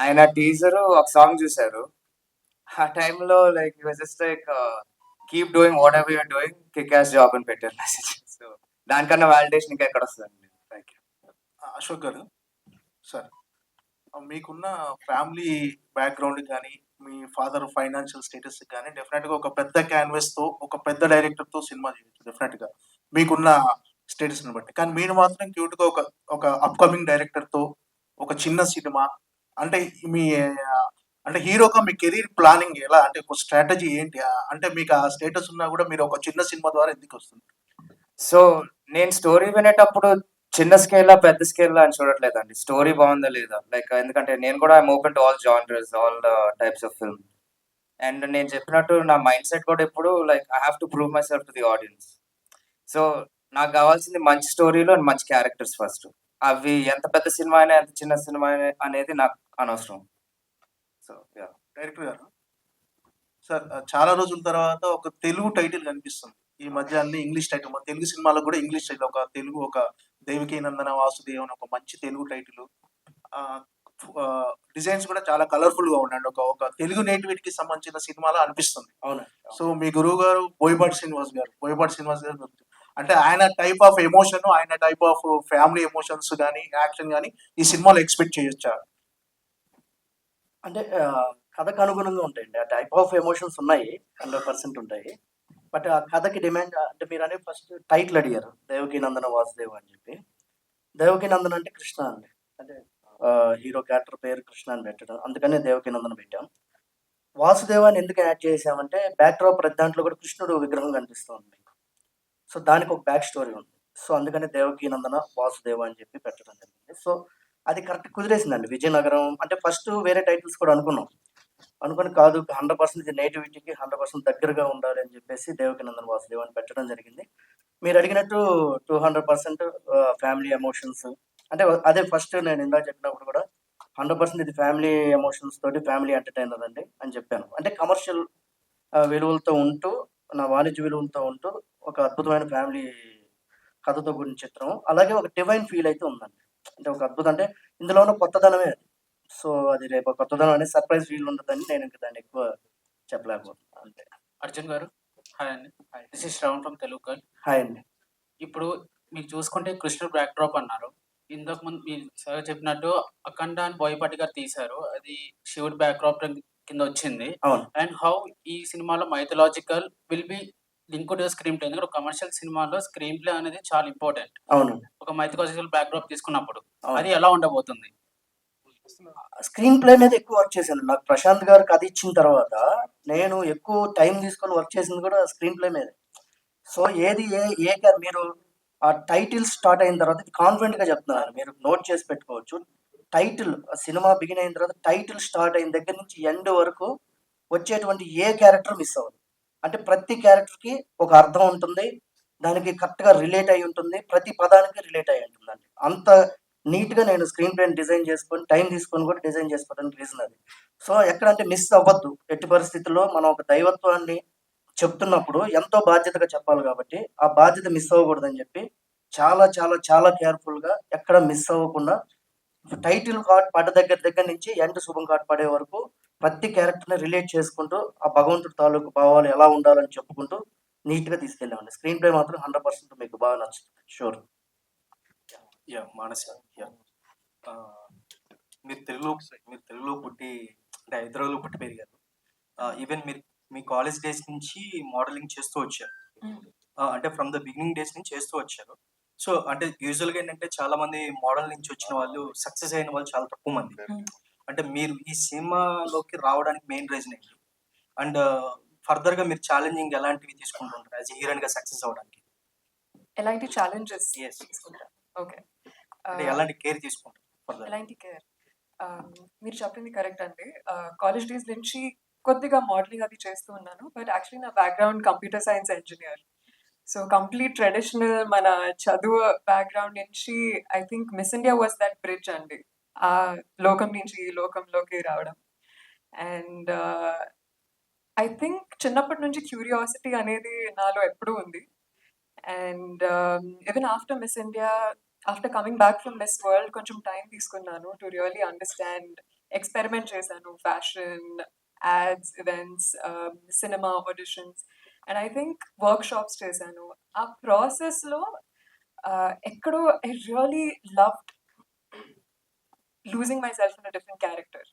ఆయన టీజర్ ఒక సాంగ్ చూశారు. ఆ టైంలో like just like keep doing whatever you're doing kick ass job అని పెట్టారు మెసేజ్ సో దానికన్నా వాలిడేషన్ ఇంకా ఎక్కడ వస్తుందండి? Thank you Ashok garu sir మీకున్న ఫ్యామిలీ బ్యాక్గ్రౌండ్ కానీ మీ ఫాదర్ ఫైనాన్షియల్ స్టేటస్ కానీ డెఫినెట్గా ఒక పెద్ద క్యాన్వస్తో ఒక పెద్ద డైరెక్టర్తో సినిమా చేయొచ్చు డెఫినెట్గా. మీకున్న స్టేటస్ని బట్టి. కానీ మీరు మాత్రం క్యూట్గా ఒక ఒక అప్కమింగ్ డైరెక్టర్తో ఒక చిన్న సినిమా అంటే మీ అంటే హీరోగా మీ కెరీర్ ప్లానింగ్ ఎలా? అంటే ఒక స్ట్రాటజీ ఏంటి? అంటే మీకు ఆ స్టేటస్ ఉన్నా కూడా మీరు ఒక చిన్న సినిమా ద్వారా ఎందుకు వస్తుంది సో నేను స్టోరీ వినేటప్పుడు చిన్న స్కేల్ పెద్ద స్కేల్ అని చూడట్లేదండి. స్టోరీ బాగుందా లేదా? లైక్ ఎందుకంటే నేను కూడా I'm open to all genres all types of film. And నేను చెప్పినట్టు నా మైండ్ సెట్ కూడా ఇప్పుడు like I have to prove myself to the audience. So నాకు కావాల్సింది మంచి స్టోరీలో మంచి క్యారెక్టర్స్ ఫస్ట్. అవి ఎంత పెద్ద సినిమా అయినా ఎంత చిన్న సినిమా అయినా అనేది నాకు అనవసరం. సో డైరెక్టర్ గారు సార్ చాలా రోజుల తర్వాత ఒక తెలుగు టైటిల్ కనిపిస్తుంది. ఈ మధ్య అన్ని ఇంగ్లీష్ టైటిల్ మన తెలుగు సినిమాలో కూడా ఇంగ్లీష్ టైటిల్ ఒక తెలుగు ఒక దేవికి నందన వాసుదేవ్ అని ఒక మంచి తెలుగు టైటిల్. డిజైన్స్ కూడా చాలా కలర్ఫుల్గా ఉండండి. ఒక ఒక తెలుగు నేటివిటీకి సంబంధించిన సినిమాలో అనిపిస్తుంది. అవును. సో మీ గురువు గారు బోయపాటి శ్రీనివాస్ గారు బోయపాటి శ్రీనివాస్ గారు. అంటే ఆయన టైప్ ఆఫ్ ఎమోషన్ ఆయన టైప్ ఆఫ్ ఫ్యామిలీ ఎమోషన్స్ కానీ యాక్షన్ కానీ ఈ సినిమాలో ఎక్స్పెక్ట్ చేయొచ్చా? అంటే కథకు అనుగుణంగా ఉంటాయండి. ఆ టైప్ ఆఫ్ ఎమోషన్స్ ఉన్నాయి హండ్రెడ్ పర్సెంట్ ఉంటాయి. బట్ ఆ కథకి డిమాండ్ అంటే మీరు అనే ఫస్ట్ టైటిల్ అడిగారు. దేవకి నందన వాసుదేవ్ అని చెప్పి. దేవకి నందన్ అంటే కృష్ణ అండి. అంటే హీరో క్యారెక్టర్ పేరు కృష్ణ అని పెట్టడం. అందుకనే దేవకి నందన పెట్టాం. వాసుదేవాన్ని ఎందుకు యాడ్ చేసామంటే బ్యాక్డ్రాప్ ప్రతి దాంట్లో కూడా కృష్ణుడు విగ్రహం కనిపిస్తుంది సో దానికి ఒక బ్యాక్ స్టోరీ ఉంది. సో అందుకని దేవకి నందన వాసుదేవ అని చెప్పి పెట్టడం జరిగింది. సో అది కరెక్ట్ కుదిరేసిందండి. విజయనగరం అంటే ఫస్ట్ వేరే టైటిల్స్ కూడా అనుకున్నాం. అనుకుని కాదు హండ్రెడ్ పర్సెంట్ ఇది నేటివిటీకి హండ్రెడ్ పర్సెంట్ దగ్గరగా ఉండాలి అని చెప్పేసి దేవకి నందన వాసుదేవ్ అని పెట్టడం జరిగింది. మీరు అడిగినట్టు two hundred percent family emotions అంటే అదే ఫస్ట్ నేను ఇందాక చెప్పినప్పుడు కూడా హండ్రెడ్ పర్సెంట్ ఇది ఫ్యామిలీ ఎమోషన్స్ తోటి ఫ్యామిలీ ఎంటర్టైనర్ అండి అని చెప్పాను. అంటే కమర్షియల్ విలువలతో ఉంటూ నా వాణిజ్య విలువలతో ఉంటూ ఒక అద్భుతమైన ఫ్యామిలీ కథతో కూడిన చిత్రం. అలాగే ఒక డివైన్ ఫీల్ అయితే ఉందండి. అంటే ఒక అద్భుతం. అంటే ఇందులో ఉన్న కొత్తదనమే అది. సో అది రేపు కొత్తదనం అనేది సర్ప్రైజ్ ఫీల్ ఉంటుందని నేను ఇంకా దాన్ని ఎక్కువ చెప్పలేకపోతున్నాను అంతే. అర్జున్ గారు హాయ్ అండి. This is Shravan from Telugu girl hi అండి. ఇప్పుడు మీరు చూసుకుంటే కృష్ణుడు బ్యాక్ డ్రాప్ అన్నారు. ఇంతకు ముందు మీరు సార్ చెప్పినట్టు అఖండ అని బోయపాటి గారు తీశారు. అది శివుడు బ్యాక్ డ్రాప్ కింద వచ్చింది. అవును. అండ్ హౌ ఈ సినిమాలో mythological will be link to screenplay ఎందుకంటే కమర్షియల్ సినిమాలో స్క్రీన్ ప్లే అనేది చాలా ఇంపార్టెంట్ అవును. ఒక మైథలాజికల్ బ్యాక్ డ్రాప్ తీసుకున్నప్పుడు. అది ఎలా ఉండబోతుంది? స్క్రీన్ ప్లే మీద ఎక్కువ వర్క్ చేశాను నాకు ప్రశాంత్ గారు కథ ఇచ్చిన తర్వాత నేను ఎక్కువ టైం తీసుకొని వర్క్ చేసింది కూడా స్క్రీన్ ప్లే మీద. సో ఏది ఏ ఏ మీరు ఆ టైటిల్ స్టార్ట్ అయిన తర్వాత కాన్ఫిడెంట్గా చెప్తున్నాను. మీరు నోట్ చేసి పెట్టుకోవచ్చు. టైటిల్ సినిమా బిగిన్ అయిన తర్వాత టైటిల్ స్టార్ట్ అయిన దగ్గర నుంచి ఎండ్ వరకు వచ్చేటువంటి ఏ క్యారెక్టర్ మిస్ అవ్వదు. అంటే ప్రతి క్యారెక్టర్కి ఒక అర్థం ఉంటుంది. దానికి కరెక్ట్గా రిలేట్ అయి ఉంటుంది. ప్రతి పదానికి రిలేట్ అయి ఉంటుందండి. అంత నీట్గా నేను స్క్రీన్ ప్లే డిజైన్ చేసుకొని టైం తీసుకొని కూడా డిజైన్ చేసుకోవడానికి రీజన్ అది. సో ఎక్కడంటే మిస్ అవ్వద్దు. ఎట్టి పరిస్థితుల్లో మనం ఒక దైవత్వాన్ని చెప్తున్నప్పుడు ఎంతో బాధ్యతగా చెప్పాలి కాబట్టి ఆ బాధ్యత మిస్ అవ్వకూడదని చెప్పి చాలా చాలా చాలా కేర్ఫుల్గా ఎక్కడ మిస్ అవ్వకుండా టైటిల్ కార్డ్ పడ్డ దగ్గర దగ్గర నుంచి ఎండ్ శుభం కార్డ్ పడే వరకు ప్రతి క్యారెక్టర్ని రిలేట్ చేసుకుంటూ ఆ భగవంతుడి తాలూకు భావాలు ఎలా ఉండాలని చెప్పుకుంటూ నీట్గా తీసుకెళ్ళామండి స్క్రీన్ ప్లే మాత్రం హండ్రెడ్ పర్సెంట్ మీకు బాగా నచ్చుతుంది. Sure yeah Manasa yeah. మీరు తెలుగులో మీరు తెలుగులో పుట్టి అంటే హైదరాబాద్లో పుట్టి పెరిగారు. ఈవెన్ మీరు మీ కాలేజ్ డేస్ నుంచి మోడలింగ్ చేస్తూ వచ్చారు. అంటే ఫ్రమ్ ద బిగినింగ్ డేస్ నుంచి చేస్తూ వచ్చారు. సో అంటే యూజువల్గా ఏంటంటే చాలా మంది మోడల్ నుంచి వచ్చిన వాళ్ళు సక్సెస్ అయిన వాళ్ళు చాలా తక్కువ మంది. అంటే మీరు ఈ సినిమాలోకి రావడానికి మెయిన్ రీజన్ ఏంటి? అండ్ ఫర్దర్గా మీరు ఛాలెంజింగ్ ఎలాంటివి తీసుకుంటుంటారు? యాజ్ హీరోయిన్గా సక్సెస్ అవడానికి ఎలాంటి ఛాలెంజెస్. తీసుకుంటారు? ఓకే అంటే ఎలాంటి కేర్ తీసుకుంటారు ఎలాంటి కేర్ మీరు చెప్పింది కరెక్ట్ అండి. కాలేజ్ డేస్ నుంచి కొద్దిగా మోడలింగ్ అది చేస్తూ ఉన్నాను. బట్ యాక్చువల్లీ నా background computer science engineer so complete traditional మన చదువు బ్యాక్గ్రౌండ్ నుంచి I think Miss India was that bridge అండి. ఆ లోకం నుంచి ఈ లోకంలోకి రావడం. అండ్ ఐ థింక్ చిన్నప్పటి నుంచి క్యూరియాసిటీ అనేది నాలో ఎప్పుడూ ఉంది. And even after Miss India after coming back from Miss World కొంచెం టైం తీసుకున్నాను టు రియలీ అండర్స్టాండ్ ఎక్స్పెరిమెంట్ చేశాను fashion ads events cinema auditions and I think workshops చేశాను. ఆ ప్రాసెస్లో ఎక్కడో I really loved losing myself in a different character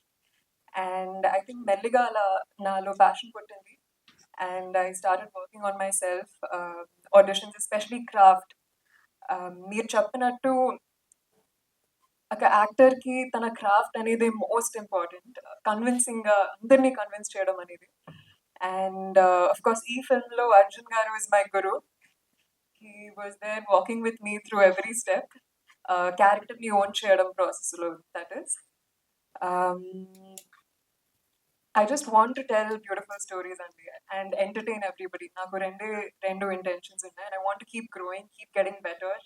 and I think మెల్లిగా అలా నాలో ప్యాషన్ పుట్టింది and I started working on myself auditions especially craft మీరు చెప్పినట్టు ఒక యాక్టర్కి తన క్రాఫ్ట్ అనేది మోస్ట్ ఇంపార్టెంట్ కన్విన్సింగ్గా అందరినీ కన్విన్స్ చేయడం అనేది. అండ్ అఫ్ కోర్స్ ఈ ఫిల్మ్లో Arjun garu is my guru he was there walking with me through every step క్యారెక్టర్ని ఓన్ చేయడం ప్రాసెస్లో that is I just want to tell beautiful stories అండి and entertain everybody నాకు రెండు రెండు ఇంటెన్షన్స్ ఉన్నాయి and I want keep growing keep getting better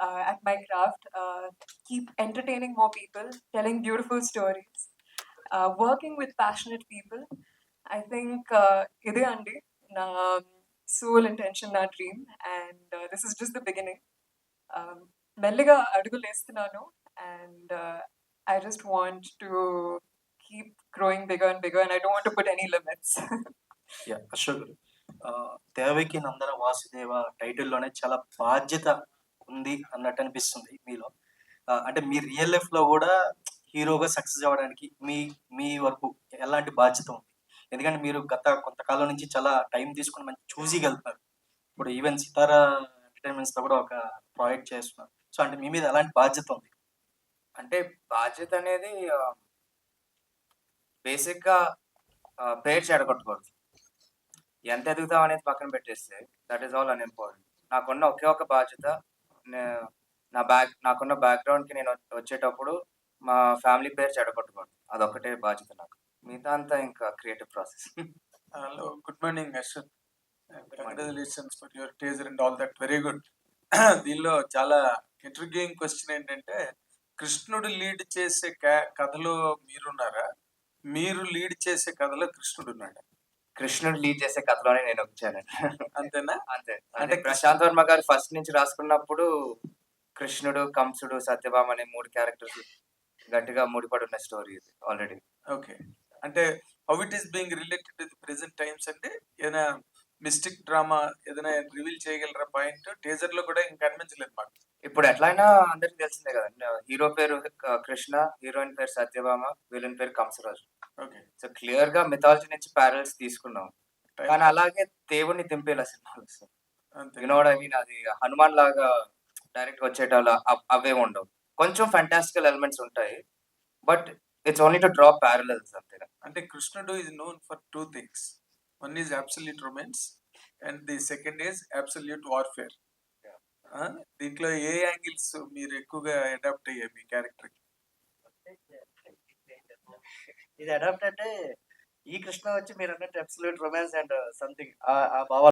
at my craft, uh, keep entertaining more people, telling beautiful stories, uh, working with passionate people. I think uh, ఇదే అండి నా soul intention నా dream and this is just the beginning మెల్లిగా అడుగులు వేస్తున్నాను and I just want to keep growing bigger and bigger and I don't to put any limits yeah Ashok Devaki Nandana Vasudeva టైటిల్లోనే చాలా బాధ్యత ఉంది అన్నట్టు అనిపిస్తుంది మీలో. Uh, అంటే మీ రియల్ లైఫ్లో కూడా హీరోగా సక్సెస్ అవ్వడానికి మీ మీ వరకు ఎలాంటి బాధ్యత ఉంది? ఎందుకంటే మీరు గత కొంతకాలం నుంచి చాలా టైం తీసుకుని మంచి చూసి వెళ్తున్నారు ఇప్పుడు ఈవెన్ సితారా ఎంటర్టైన్మెంట్స్తో కూడా ఒక ప్రాజెక్ట్ చేస్తున్నారు. సో అంటే మీ మీద ఎలాంటి బాధ్యత ఉంది? అంటే బాధ్యత అనేది బేసిక్గా పేరు చెడగొట్టకూడదు. ఎంత ఎదుగుతాం అనేది పక్కన పెట్టేస్తే that is all unimportant నాకున్న ఒకే ఒక బాధ్యత నే- నా బ్యాక్ నాకున్న బ్యాక్గ్రౌండ్కి నేను వచ్చేటప్పుడు మా ఫ్యామిలీ పేరు చెడగొట్టకూడదు. అదొకటే బాధ్యత నాకు. మిగతా అంతా ఇంకా creative process hello good morning Ashwath congratulations for your teaser and all that very good దీనిలో చాలా ఇంట్రిగ్యూయింగ్ క్వశ్చన్ ఏంటంటే కృష్ణుడు లీడ్ చేసే కథలో మీరున్నారా? మీరు లీడ్ చేసే కథలో కృష్ణుడు ఉన్నాడా కృష్ణుడు లీడ్ చేసే కథలోనే నేను వచ్చాను. అంతేనా? అంతే. అంటే అంటే ప్రశాంత్ వర్మ గారు ఫస్ట్ నుంచి రాసుకున్నప్పుడు కృష్ణుడు కంసుడు సత్యభామ అనే మూడు క్యారెక్టర్స్ గట్టిగా ముడిపడి ఉన్న స్టోరీ ఇది ఆల్రెడీ ఓకే అంటే how it is being related to the present times అంటే ఏదైనా మిస్టిక్ డ్రామా ఏదైనా రివీల్ చేయగలరా పాయింట్? టీజర్లో కూడా ఇంకా కనిపించలేదు మాకు. ఇప్పుడు ఎట్లయినా అందరికి తెలిసిందే కదా హీరో పేరు కృష్ణ హీరోయిన్ పేరు సత్యభామ విలన్ పేరు కంసరాజు. ఓకే. సో క్లియర్గా మిథాలజీ నుంచి ప్యారల్స్ తీసుకున్నాం. కానీ అలాగే దేవుణ్ణి దింపేలా సినిమాలు వినోడ్ ఐ మీన్ అది హనుమాన్ లాగా డైరెక్ట్ వచ్చేటోళ్ళు అవ్- ఉండవు. కొంచెం ఫంటాస్టికల్ ఎలిమెంట్స్ ఉంటాయి. But it's only to drop parallels అంతే అంటే కృష్ణుడు is known for two things one is absolute romance and the second is absolute warfare దీంట్లో ఏ యాంగిల్స్ మీరు ఎక్కువగా అడాప్ట్ అయ్యాయి మీ క్యారెక్టర్ ఇది అడాప్ట్ అంటే ఈ కృష్ణ వచ్చి మీరు అన్నట్టు అబ్సల్యూట్ రొమాన్స్ అండ్ సంథింగ్ ఆ భావాలు